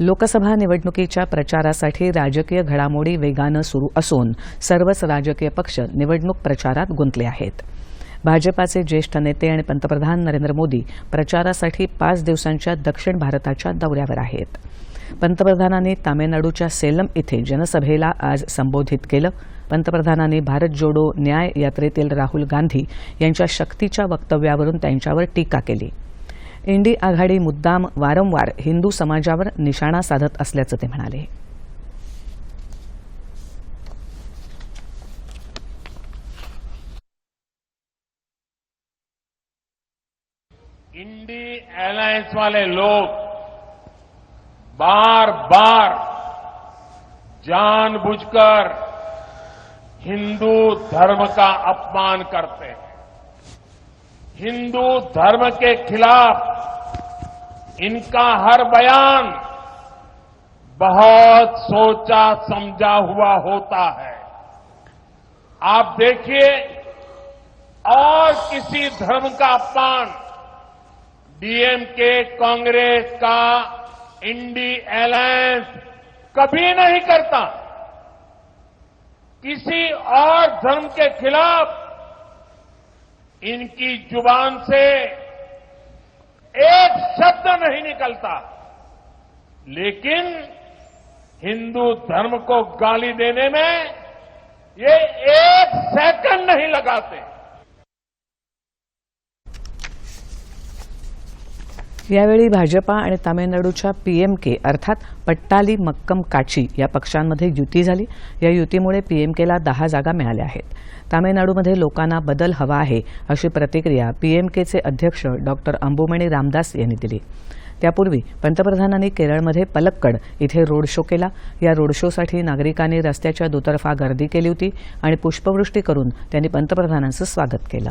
लोकसभा निवडणुकीच्या प्रचारासाठी राजकीय घडामोडी वेगानं सुरू असून सर्वच राजकीय पक्ष निवडणूक प्रचारात गुंतले आहेत. भाजपाचे ज्येष्ठ नेते आणि पंतप्रधान नरेंद्र मोदी प्रचारासाठी पाच दिवसांच्या दक्षिण भारताच्या दौऱ्यावर आहेत. पंतप्रधानांनी तामिळनाडूच्या सेलम इथे जनसभेला आज संबोधित केलं. पंतप्रधानांनी भारत जोडो न्याय यात्रेतील राहुल गांधी यांच्या शक्तीच्या वक्तव्यावरून त्यांच्यावर टीका केली. इंडी आघाडी मुद्दाम वारंवार हिंदू समाजावर निशाणा साधत असल्याचं ते म्हणाले. इंडी अलायंस वाले लोग बार बार जानबूझकर हिंदू धर्म का अपमान करते हैं। हिंदू धर्म के खिलाफ इनका हर बयान बहुत सोचा समझा हुआ होता है। आप देखिए, और किसी धर्म का अपमान डीएमके कांग्रेस का, इंडी अलायंस कभी नहीं करता। किसी और धर्म के खिलाफ इनकी ज़ुबान से एक शब्द नहीं निकलता। लेकिन हिंदू धर्म को गाली देने में ये एक सेकंड नहीं लगाते। यावेळी भाजपा आणि तामिळनाडूच्या पीएमके अर्थात पट्टाली मक्कम काची या पक्षांमध्ये युती झाली. या युतीमुळे पीएमकेला दहा जागा मिळाल्या आहेत. तामिळनाडूमध्ये लोकांना बदल हवा आहे अशी प्रतिक्रिया पीएमकेचे अध्यक्ष डॉक्टर अंबुमणी रामदास यांनी दिली. त्यापूर्वी पंतप्रधानांनी केरळमध्ये पलक्कड इथे रोड शो केला. या रोड शोसाठी नागरिकांनी रस्त्याच्या दुतर्फा गर्दी केली होती आणि पुष्पवृष्टी करून त्यांनी पंतप्रधानांचं स्वागत केलं.